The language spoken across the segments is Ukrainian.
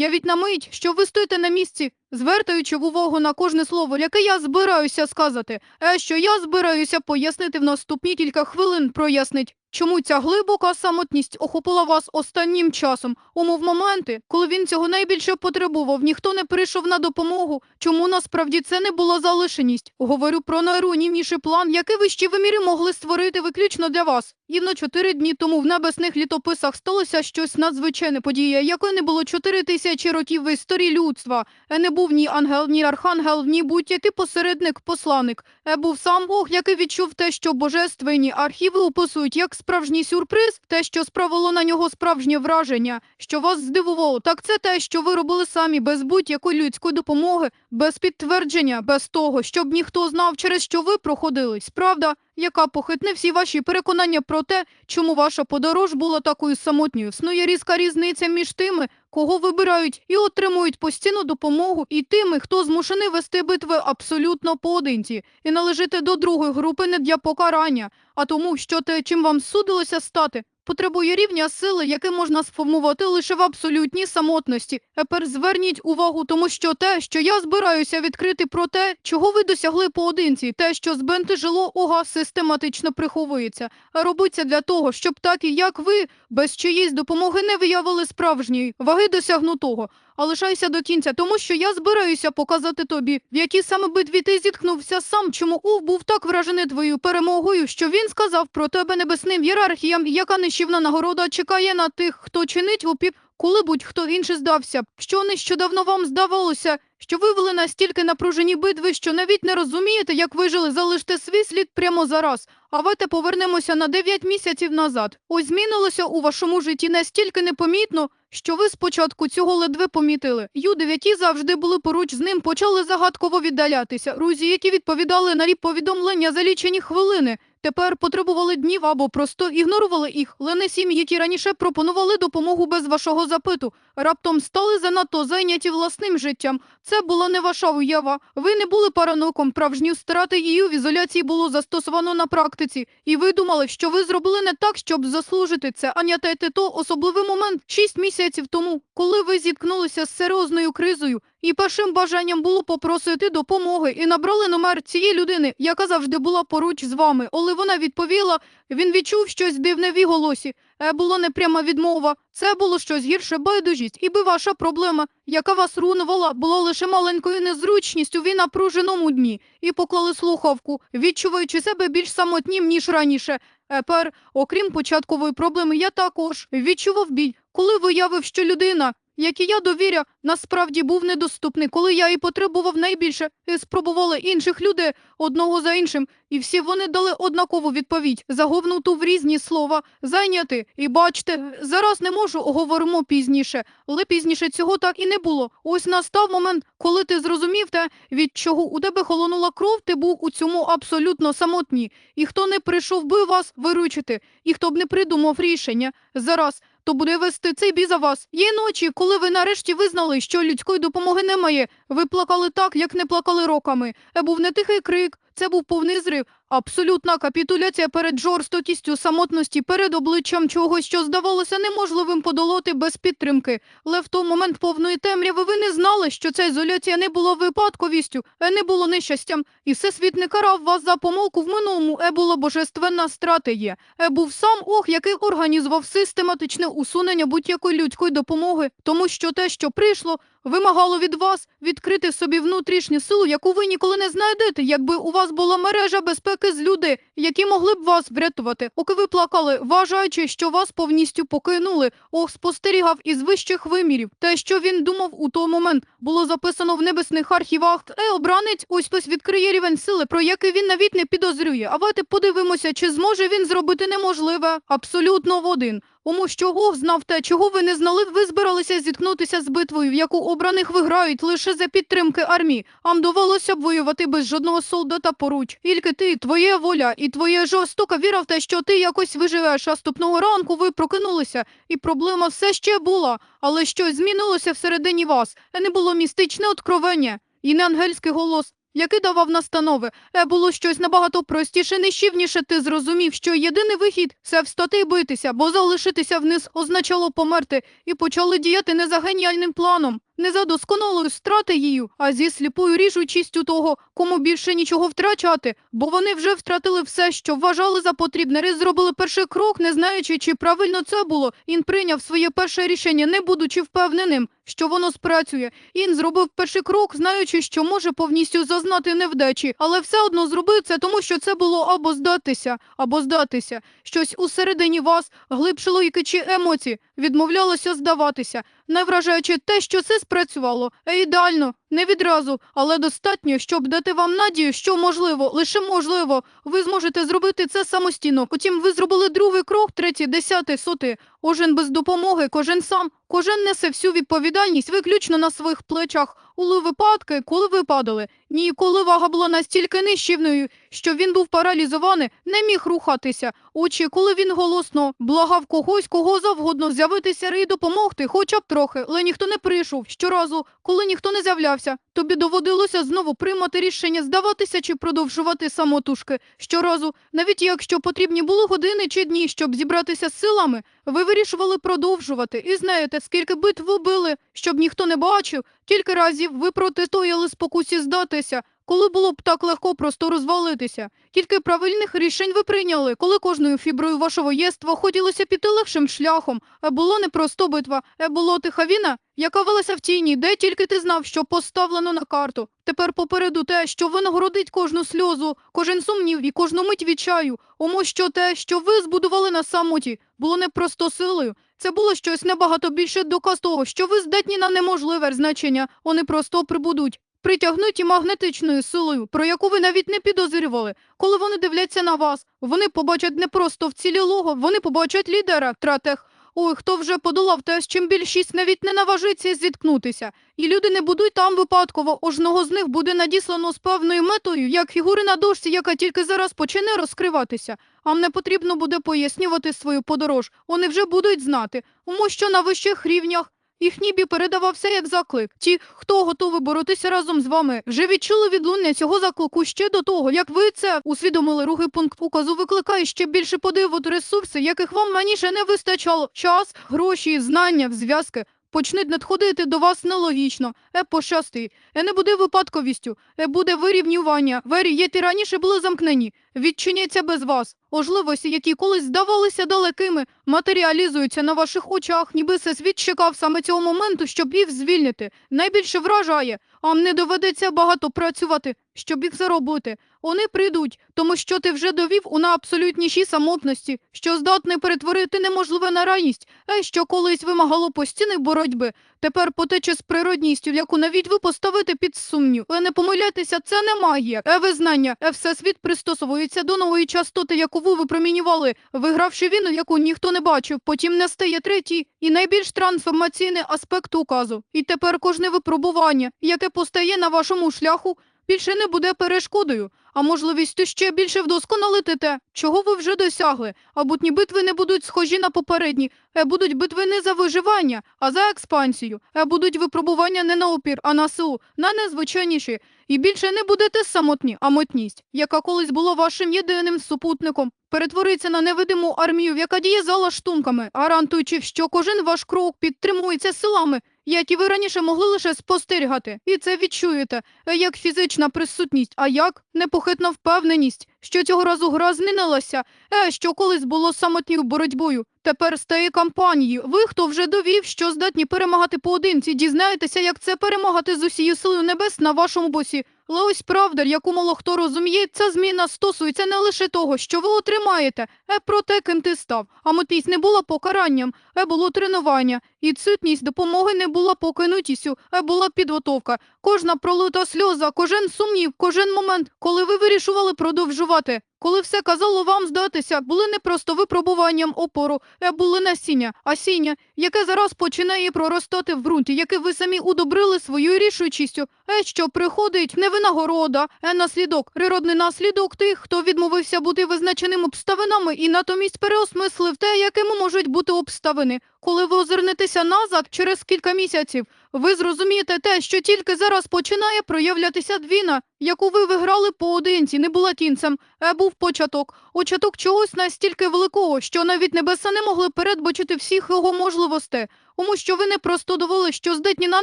Явіть на мить, що ви стоїте на місці, звертаючи в увагу на кожне слово, яке я збираюся сказати, а що я збираюся пояснити в наступні кілька хвилин, прояснить. Чому ця глибока самотність охопила вас останнім часом? Умов моменти, коли він цього найбільше потребував, ніхто не прийшов на допомогу. Чому насправді це не була залишеність? Говорю про найруйнівніший план, який вищі виміри могли створити виключно для вас. Рівно чотири дні тому в небесних літописах сталося щось надзвичайне подія, якої не було чотири тисячі років в історії людства. Е не був ні ангел, ні архангел, ні будь-який посередник, посланник. Е був сам Бог, який відчув те, що божественні архіви описують як справжній сюрприз, те, що справило на нього справжнє враження, що вас здивувало. Так це те, що ви робили самі без будь-якої людської допомоги, без підтвердження, без того, щоб ніхто знав, через що ви проходились. Правда, яка похитне всі ваші переконання про те, чому ваша подорож була такою самотньою. Снує різка різниця між тими, кого вибирають і отримують постійну допомогу, і тими, хто змушений вести битви абсолютно поодинці, і належити до другої групи не для покарання, а тому, що те, чим вам судилося стати, потребує рівня сили, яке можна сформувати лише в абсолютній самотності. Тепер зверніть увагу, тому що те, що я збираюся відкрити про те, чого ви досягли поодинці, те, що збентежило ога, систематично приховується. А робиться для того, щоб такі, як ви, без чиїсь допомоги не виявили справжньої ваги досягнутого. А лишайся до кінця, тому що я збираюся показати тобі, в якій саме битві ти зіткнувся сам, чому Ув був так вражений твоєю перемогою, що він сказав про тебе небесним ієрархіям, яка нищівна нагорода чекає на тих, хто чинить опік, коли будь-хто інший здався. Що нещодавно вам здавалося, що вивели настільки напружені битви, що навіть не розумієте, як вижили, залиште свій слід прямо зараз. А давайте повернемося на 9 місяців назад. Ось змінилося у вашому житті настільки непомітно, що ви спочатку цього ледве помітили. Ю-9 завжди були поруч з ним, почали загадково віддалятися. Рузі, які відповідали на ріп повідомлення за лічені хвилини, тепер потребували днів або просто ігнорували їх. Лени сім'ї, які раніше пропонували допомогу без вашого запиту, раптом стали занадто зайняті власним життям. Це була не ваша уява. Ви не були параноком. Правжню стратегію в ізоляції було застосовано на практиці, і ви думали, що ви зробили не так, щоб заслужити це. Аняте то особливий момент шість місяців тому, коли ви зіткнулися з серйозною кризою, і першим бажанням було попросити допомоги і набрали номер цієї людини, яка завжди була поруч з вами. Коли вона відповіла, він відчув щось дивне в її голосі. Е, не пряма відмова. Це було щось гірше байдужість, і би ваша проблема, яка вас руйнувала, була лише маленькою незручністю в напруженому дні, і поклали слухавку, відчуваючи себе більш самотнім, ніж раніше. Тепер, окрім початкової проблеми, я також відчував біль, коли виявив, що людина, якій я довіряв, насправді був недоступний, коли я і потребував найбільше, і спробували інших людей одного за іншим, і всі вони дали однакову відповідь, заговнуту в різні слова, зайняти. І бачте, зараз не можу, говоримо пізніше, але пізніше цього так і не було. Ось настав момент, коли ти зрозумів те, від чого у тебе холонула кров, ти був у цьому абсолютно самотній. І хто не прийшов би вас виручити, і хто б не придумав рішення зараз, то буде вести цей бій за вас. Є ночі, коли ви нарешті визнали, що людської допомоги немає. Ви плакали так, як не плакали роками. Е, був не тихий крик, це був повний зрив. Абсолютна капітуляція перед жорстокістю самотності, перед обличчям чогось, що здавалося неможливим подолати без підтримки. Але в той момент повної темряви ви не знали, що ця ізоляція не була випадковістю, е не було нещастям. І всесвіт не карав вас за помилку в минулому, е була божественна стратегія. Е був сам Ох, який організував систематичне усунення будь-якої людської допомоги, тому що те, що прийшло, вимагало від вас відкрити собі внутрішню силу, яку ви ніколи не знайдете, якби у вас була мережа безпеки з людей, які могли б вас врятувати. Поки ви плакали, вважаючи, що вас повністю покинули, ох, спостерігав із вищих вимірів. Те, що він думав у той момент, було записано в небесних архівах. Е, обранець, ось хтось відкриє рівень сили, про який він навіть не підозрює. А подивимося, чи зможе він зробити неможливе абсолютно в один. Тому що Гог знав те, чого ви не знали, ви збиралися зіткнутися з битвою, в яку обраних виграють лише за підтримки армії. Вам довелося б воювати без жодного солдата поруч. Тільки ти, твоя воля і твоя жорстока віра в те, що ти якось виживеш. А Наступного ранку ви прокинулися, і проблема все ще була, але щось змінилося всередині вас. Не було містичне откровення і не ангельський голос. Який давав настанови. Е було щось набагато простіше, нищівніше. Ти зрозумів, що єдиний вихід це встати і битися, бо залишитися вниз означало померти, і почали діяти не за геніальним планом. Не за досконалою стратегією, а зі сліпою рішучістю того, кому більше нічого втрачати, бо вони вже втратили все, що вважали за потрібне. Рис зробили перший крок, не знаючи, чи правильно це було. Ін прийняв своє перше рішення, не будучи впевненим, що воно спрацює. Ін зробив перший крок, знаючи, що може повністю зазнати невдачі, але все одно зробив це, тому що це було або здатися, або здатися. Щось усередині вас, глибше логіки чи емоції, відмовлялося здаватися, не вражаючи те, що це спрацювало. Е, ідеально, не відразу, але достатньо, щоб дати вам надію, що можливо, лише можливо, ви зможете зробити це самостійно. Потім ви зробили другий крок, третій, десятий, сотий. Кожен без допомоги, кожен сам, кожен несе всю відповідальність виключно на своїх плечах. Були випадки, коли ви падали. Ні, коли вага була настільки нищівною, що він був паралізований, не міг рухатися. Очі, коли він голосно благав когось, кого завгодно з'явитися і допомогти, хоча б трохи, але ніхто не прийшов. Щоразу, коли ніхто не з'являвся, тобі доводилося знову приймати рішення здаватися чи продовжувати самотужки. Щоразу, навіть якщо потрібні були години чи дні, щоб зібратися з силами, ви вирішували продовжувати. І знаєте, скільки битв ви били, щоб ніхто не бачив, кілька разів ви протистояли спокусі здатися, коли було б так легко просто розвалитися. Кілька правильних рішень ви прийняли, коли кожною фіброю вашого єства хотілося піти легшим шляхом. Е було не просто битва, е було тиха війна, яка велася в тіні, де тільки ти знав, що поставлено на карту. Тепер попереду те, що винагородить кожну сльозу, кожен сумнів і кожну мить відчаю. Омо що те, що ви збудували на самоті, було не просто силою. Це було щось набагато більше доказ того, що ви здатні на неможливе значення, вони просто прибудуть. Притягнуті магнетичною силою, про яку ви навіть не підозрювали. Коли вони дивляться на вас, вони побачать не просто вцілілого, вони побачать лідера, тратех. Ой, хто вже подолав те, з чим більшість навіть не наважиться зіткнутися. І люди не будуть там випадково, кожного з них буде надіслано з певною метою, як фігури на дошці, яка тільки зараз почне розкриватися. Вам не потрібно буде пояснювати свою подорож. Вони вже будуть знати, тому що на вищих рівнях їх ніби передавався як заклик. Ті, хто готовий боротися разом з вами, вже відчули відлуння цього заклику ще до того, як ви це усвідомили. Другий пункт указу викликає ще більше подиву ресурси, яких вам раніше не вистачало. Час, гроші, знання, зв'язки. Почнуть надходити до вас нелогічно, е пощасти, е не буде випадковістю, е буде вирівнювання. Вері, які раніше були замкнені, відчиняться без вас. Можливості, які колись здавалися далекими, матеріалізуються на ваших очах, ніби всесвіт чекав саме цього моменту, щоб їх звільнити. Найбільше вражає, вам не доведеться багато працювати, щоб їх заробити. Вони прийдуть, тому що ти вже довів у найабсолютнішій самотності, що здатний перетворити неможливе на реальність, а що колись вимагало постійної боротьби. Тепер потече з природністю, яку навіть ви поставите під сумнів. Ви не помиляйтеся, це не магія. Е визнання, е всесвіт пристосовується до нової частоти, яку ви випромінювали, вигравши війну, яку ніхто не бачив. Потім настає третій і найбільш трансформаційний аспект указу. І тепер кожне випробування, яке постає на вашому шляху, більше не буде перешкодою, а можливістю ще більше вдосконалити те, чого ви вже досягли. А бутні битви не будуть схожі на попередні, е будуть битви не за виживання, а за експансію. Е будуть випробування не на опір, а на силу, на незвичайніші. І більше не будете самотні, а мотність, яка колись була вашим єдиним супутником, перетвориться на невидиму армію, яка діє за лаштунками, гарантуючи, що кожен ваш крок підтримується силами, які ви раніше могли лише спостерігати. І це відчуєте, як фізична присутність, а як непохитна впевненість, що цього разу гра змінилася, е, що колись було самотньою боротьбою. Тепер стає кампанією. Ви, хто вже довів, що здатні перемагати поодинці, дізнаєтеся, як це перемагати з усією силою небес на вашому босі. Але ось правда, яку мало хто розуміє, ця зміна стосується не лише того, що ви отримаєте, е про те, ким ти став. А мотість не була покаранням, е було тренування. І цитність допомоги не була покинутістю, е була підготовка. Кожна пролита сльоза, кожен сумнів, кожен момент, коли ви вирішували продовжувати. Коли все казало вам здатися, були не просто випробуванням опору, е були насіння, асіння, яке зараз починає проростати в ґрунті, яке ви самі удобрили своєю рішучістю, е що приходить не винагорода, е наслідок, природний наслідок тих, хто відмовився бути визначеним обставинами і натомість переосмислив те, якими можуть бути обставини. Коли ви озирнетеся назад через кілька місяців, ви зрозумієте те, що тільки зараз починає проявлятися двіна, яку ви виграли поодинці, не була тінцем, а був початок. Початок чогось настільки великого, що навіть небеса не могли передбачити всіх його можливостей. Тому що ви не просто довели, що здатні на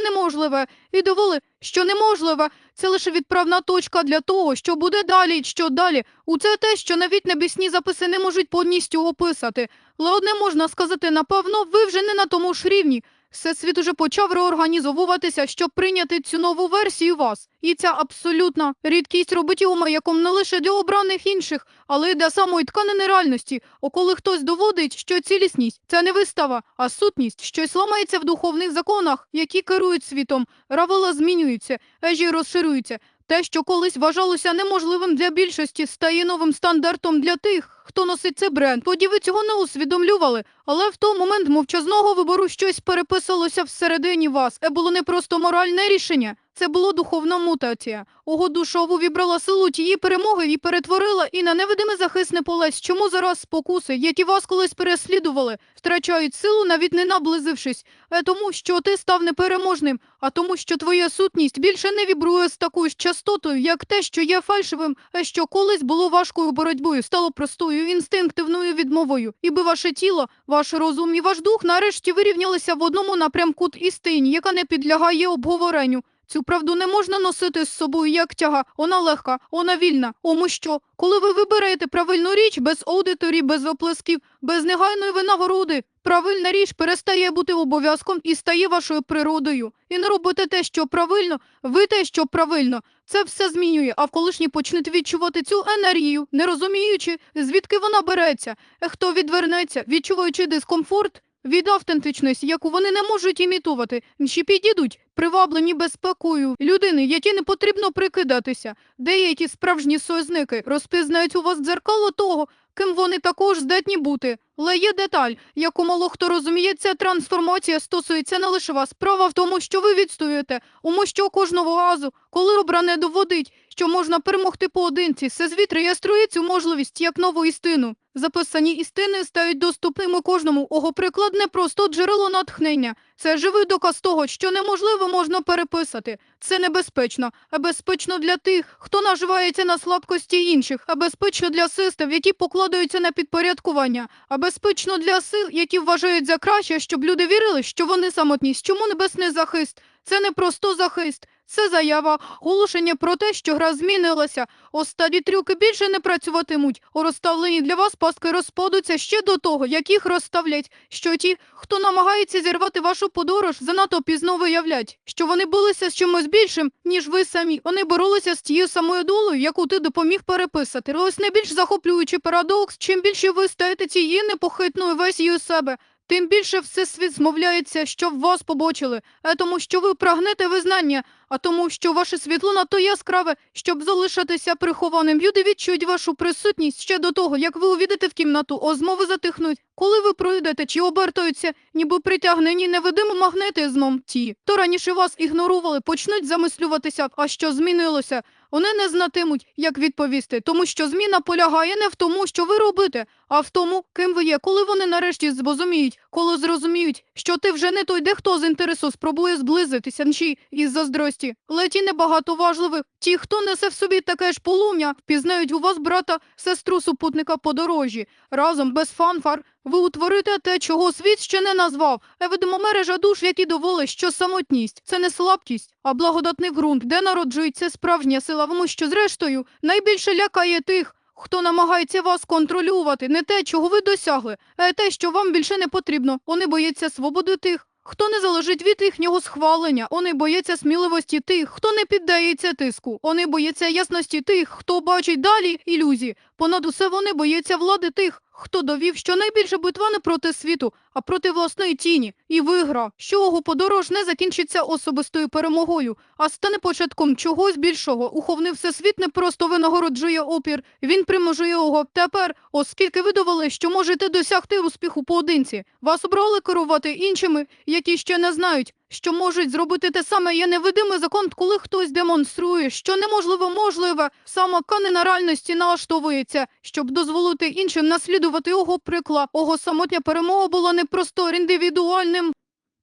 неможливе, і довели, що неможливе це лише відправна точка для того, що буде далі, і що далі. У це те, що навіть небесні записи не можуть повністю описати. Але одне можна сказати, напевно, ви вже не на тому ж рівні. Всесвіт уже почав реорганізовуватися, щоб прийняти цю нову версію вас. І ця абсолютна рідкість робить його маяком не лише для обраних інших, але й для самої тканини реальності. О, коли хтось доводить, що цілісність це не вистава, а сутність, щось ламається в духовних законах, які керують світом. Равела змінюються, ежі розширюються. Те, що колись вважалося неможливим для більшості, стає новим стандартом для тих, хто носить цей бренд. Тоді ви цього не усвідомлювали. Але в той момент мовчазного вибору щось переписалося всередині вас. Це було не просто моральне рішення, це було духовна мутація. Ого душову вібрала силу тієї перемоги і перетворила і на невидиме захисне поле. Чому зараз спокуси, які вас колись переслідували, втрачають силу, навіть не наблизившись, е тому, що ти став непереможним, а тому, що твоя сутність більше не вібрує з такою ж частотою, як те, що є фальшивим, а що колись було важкою боротьбою, стало простою інстинктивною відмовою, іби ваше тіло, ваш розум і ваш дух нарешті вирівнялися в одному напрямку істині, яка не підлягає обговоренню. Цю правду не можна носити з собою як тяга. Вона легка, вона вільна. Ому що? Коли ви вибираєте правильну річ без аудиторії, без оплесків, без негайної винагороди, правильна річ перестає бути обов'язком і стає вашою природою. І не робите те, що правильно, ви те, що правильно. Це все змінює, а в колишні почнете відчувати цю енергію, не розуміючи, звідки вона береться, хто відвернеться, відчуваючи дискомфорт від автентичності, яку вони не можуть імітувати, чи підійдуть, приваблені безпекою людини, які не потрібно прикидатися. Деякі справжні союзники розпізнають у вас дзеркало того, ким вони також здатні бути. Але є деталь, яку мало хто розуміє, ця трансформація стосується не лише вас. Справа в тому, що ви відстоюєте, тому що кожного разу, коли обране доводить, що можна перемогти поодинці, всесвіт реєструє цю можливість як нову істину. Записані істини стають доступними кожному. Ого приклад не просто джерело натхнення. Це живий доказ того, що неможливо можна переписати. Це небезпечно, а безпечно для тих, хто наживається на слабкості інших, а безпечно для систем, які покладаються на підпорядкування, а безпечно для сил, які вважають за краще, щоб люди вірили, що вони самотність. Чому небесний захист? Це не просто захист. Це заява, оголошення про те, що гра змінилася. Останні трюки більше не працюватимуть. У розставлені для вас паски розпадуться ще до того, як їх розставлять. Що ті, хто намагається зірвати вашу подорож, занадто пізно виявлять, що вони билися з чимось більшим, ніж ви самі. Вони боролися з тією самою долею, яку ти допоміг переписати. Ось найбільш захоплюючий парадокс. Чим більше ви стаєте цією непохитною весією себе, Тим більше всесвіт змовляється, щоб вас побочили, а тому, що ви прагнете визнання, а тому, що ваше світло надто яскраве, щоб залишатися прихованим. Люди відчують вашу присутність ще до того, як ви увійдете в кімнату, озмови затихнуть. Коли ви пройдете чи обертаються, ніби притягнені невидимим магнетизмом ті, хто раніше вас ігнорували, почнуть замислюватися, а що змінилося. Вони не знатимуть, як відповісти, тому що зміна полягає не в тому, що ви робите, а в тому, ким ви є, коли вони нарешті зрозуміють, коли зрозуміють, що ти вже не той, де хто з інтересу спробує зблизитися чи із заздрості. Але ті небагато важливих, ті, хто несе в собі таке ж полум'я, впізнають у вас брата, сестру супутника подорожі. Разом без фанфар ви утворите те, чого світ ще не назвав. Видимо, мережа душ, які довели, що самотність це не слабкість, а благодатний ґрунт, де народжується справжня сила, тому що, зрештою, найбільше лякає тих. Хто намагається вас контролювати, не те, чого ви досягли, а те, що вам більше не потрібно. Вони бояться свободи тих, хто не залежить від їхнього схвалення. Вони бояться сміливості тих, хто не піддається тиску. Вони бояться ясності тих, хто бачить далі ілюзії. Понад усе вони бояться влади тих, хто довів, що найбільша битва не проти світу, а проти власної тіні, і виграв, що його подорож не закінчиться особистою перемогою, а стане початком чогось більшого. Уховний всесвіт не просто винагороджує опір, він примножує його. Тепер, оскільки ви довели, що можете досягти успіху поодинці, вас обрали керувати іншими, які ще не знають. Що можуть зробити те саме є невидимий закон, коли хтось демонструє, що неможливо можливе, сама канина реальності налаштовується, щоб дозволити іншим наслідувати його приклад. Його самотня перемога була не просто індивідуальним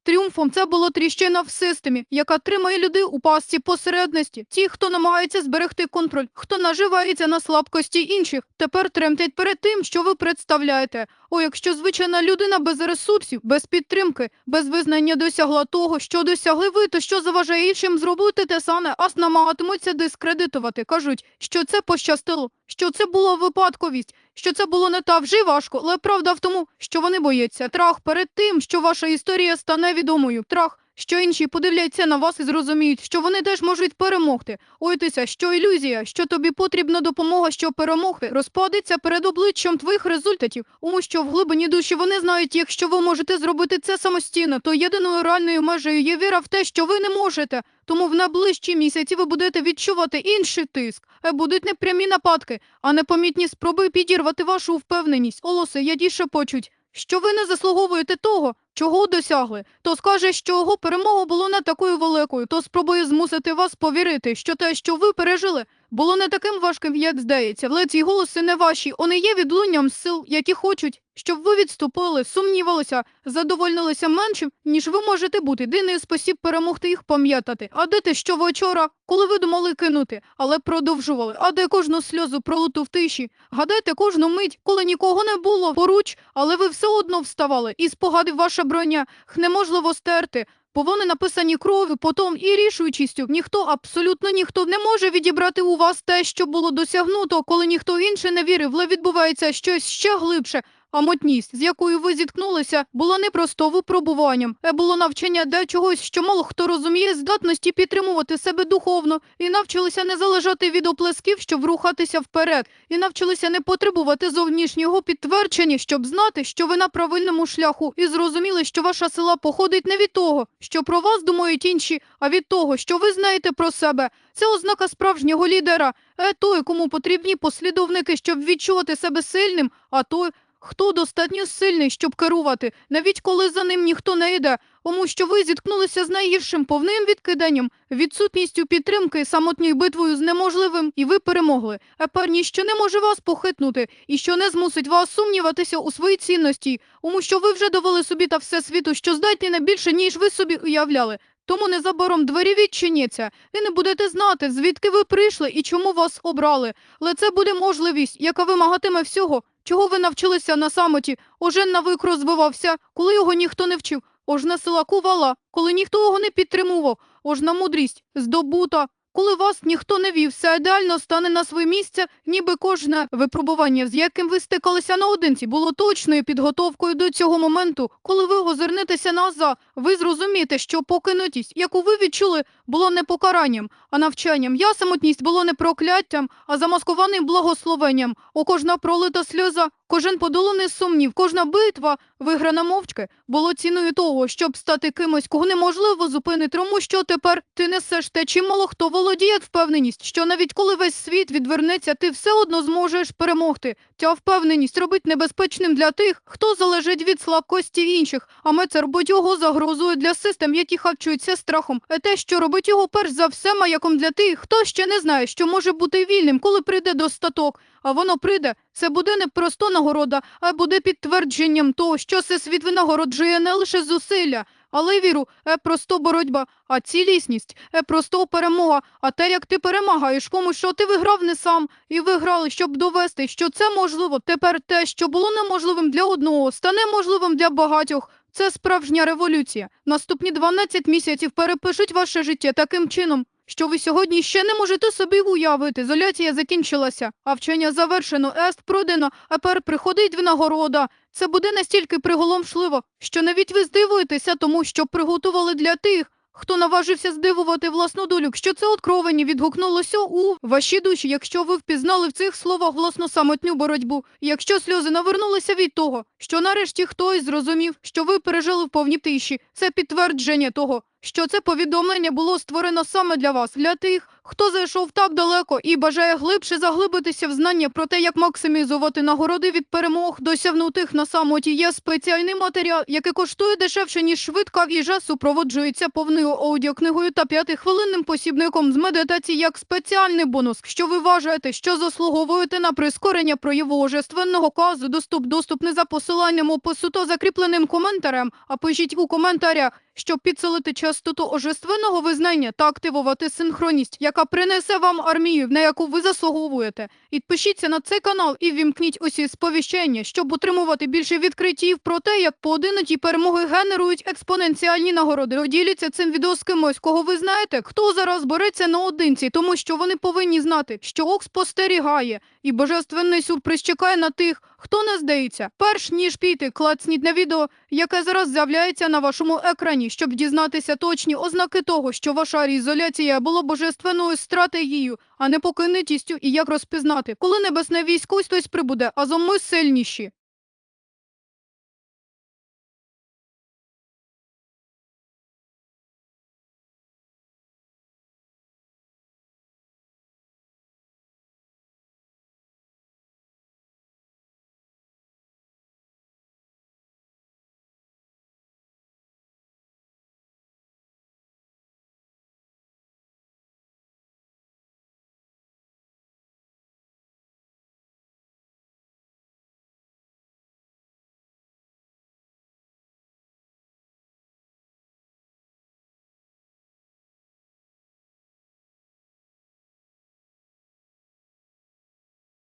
Тріумфом це було тріщина в системі, яка тримає людей у пастці посередності. Ті, хто намагається зберегти контроль, хто наживається на слабкості інших, тепер тремтять перед тим, що ви представляєте. О, якщо звичайна людина без ресурсів, без підтримки, без визнання досягла того, що досягли ви, то що заважає іншим зробити те саме, аж намагатимуться дискредитувати. Кажуть, що це пощастило, що це була випадковість, що це було не та вже важко, але правда в тому, що вони бояться. Трах перед тим, що ваша історія стане відомою. Трах, що інші подивляться на вас і зрозуміють, що вони теж можуть перемогти. Ойтеся, що ілюзія, що тобі потрібна допомога, щоб перемогти, розпадеться перед обличчям твоїх результатів, тому що в глибині душі вони знають, якщо ви можете зробити це самостійно, то єдиною реальною межею є віра в те, що ви не можете. Тому в найближчі місяці ви будете відчувати інший тиск. Е, Будуть не прямі нападки, а непомітні спроби підірвати вашу впевненість. Олоси, ядіше почуть, що ви не заслуговуєте того, чого досягли. То скаже, що його перемога була не такою великою, то спробує змусити вас повірити, що те, що ви пережили, було не таким важким, як здається. Але ці голоси не ваші, вони є відлунням сил, які хочуть, щоб ви відступили, сумнівалися, задовольнилися меншим, ніж ви можете бути. Єдиний спосіб перемогти їх пам'ятати. А де те, що ви вчора, коли ви думали кинути, але продовжували? А де кожну сльозу пролуту в тиші? Гадайте кожну мить, коли нікого не було поруч, але ви все одно вставали, і спогади ваша броня їх неможливо стерти. Бо вони написані кров'ю, потом і рішучістю. Ніхто, абсолютно ніхто не може відібрати у вас те, що було досягнуто, коли ніхто інший не вірив, але відбувається щось ще глибше. А мотність, з якою ви зіткнулися, була не просто випробуванням, а було навчання де чогось, що мало хто розуміє здатності підтримувати себе духовно, і навчилися не залежати від оплесків, щоб рухатися вперед, і навчилися не потребувати зовнішнього підтвердження, щоб знати, що ви на правильному шляху, і зрозуміли, що ваша сила походить не від того, що про вас думають інші, а від того, що ви знаєте про себе. Це ознака справжнього лідера, е той, кому потрібні послідовники, щоб відчувати себе сильним, а той, Хто достатньо сильний, щоб керувати, навіть коли за ним ніхто не йде, тому що ви зіткнулися з найгіршим повним відкиданням, відсутністю підтримки, самотньою битвою з неможливим, і ви перемогли. Епер ніщо не може вас похитнути і що не змусить вас сумніватися у своїй цінності, тому що ви вже довели собі та всесвіту, що здатні не більше, ніж ви собі уявляли. Тому незабаром двері відчиняться, і не будете знати, звідки ви прийшли і чому вас обрали. Але це буде можливість, яка вимагатиме всього, чого ви навчилися на самоті. Ожен навик розвивався, коли його ніхто не вчив. Ожна сила кувала, коли ніхто його не підтримував. Ожна мудрість здобута. Коли вас ніхто не вів, все ідеально стане на своє місце, ніби кожне випробування, з яким ви стикалися наодинці, було точною підготовкою до цього моменту. Коли ви озирнетеся назад, ви зрозумієте, що покинутість, яку ви відчули, було не покаранням, а навчанням. Я самотність було не прокляттям, а замаскованим благословенням. О, кожна пролита сльоза, кожен подоланий сумнів, кожна битва, виграна мовчки, було ціною того, щоб стати кимось, кого неможливо зупинити, тому що тепер ти несеш те, чим мало хто володіє впевненість, що навіть коли весь світ відвернеться, ти все одно зможеш перемогти. Ця впевненість робить небезпечним для тих, хто залежить від слабкості інших, а ми це його загрозою для систем, які харчуються страхом. А те, що робить його перш за все маяком для тих, хто ще не знає, що може бути вільним, коли прийде достаток. А воно прийде, це буде не просто нагорода, а буде підтвердженням того, що всесвіт винагороджує не лише зусилля, але віру, е просто боротьба, а цілісність, е просто перемога. А те, як ти перемагаєш, кому що ти виграв не сам, і виграли, щоб довести, що це можливо. Тепер те, що було неможливим для одного, стане можливим для багатьох. Це справжня революція. Наступні 12 місяців перепишуть ваше життя таким чином, що ви сьогодні ще не можете собі уявити. Ізоляція закінчилася, а вчення завершено, ест продано, а тепер приходить винагорода. Це буде настільки приголомшливо, що навіть ви здивуєтеся тому, що приготували для тих, хто наважився здивувати власну долю, що це откровення відгукнулося у вашій душі, якщо ви впізнали в цих словах власну самотню боротьбу, якщо сльози навернулися від того, що нарешті хтось зрозумів, що ви пережили в повній тиші, це підтвердження того, що це повідомлення було створено саме для вас, для тих, Хто зайшов так далеко і бажає глибше заглибитися в знання про те, як максимізувати нагороди від перемог, досягнутих на самоті, є спеціальний матеріал, який коштує дешевше, ніж швидка їжа, супроводжується повною аудіокнигою та п'ятихвилинним посібником з медитації як спеціальний бонус. Що ви вважаєте, що заслуговуєте на прискорення прояву ожественного казу, доступ доступний за посиланням опису та закріпленим коментарем, а пишіть у коментарях, щоб підсилити частоту ожественного визнання та активувати синхронність, яка принесе вам армію, на яку ви заслуговуєте. Підпишіться на цей канал і вімкніть усі сповіщення, щоб отримувати більше відкриттів про те, як поодинокі перемоги генерують експоненціальні нагороди. Діліться цим відео з кимось, кого ви знаєте, хто зараз бореться наодинці, тому що вони повинні знати, що Ок спостерігає, і божественний сюрприз чекає на тих, хто не здається. Перш ніж піти, клацніть на відео, яке зараз з'являється на вашому екрані, щоб дізнатися точні ознаки того, що ваша ізоляція була божественною стратегією, а не покинутістю, і як розпізнати, коли небесне військо хтось прибуде, а зо сильніші.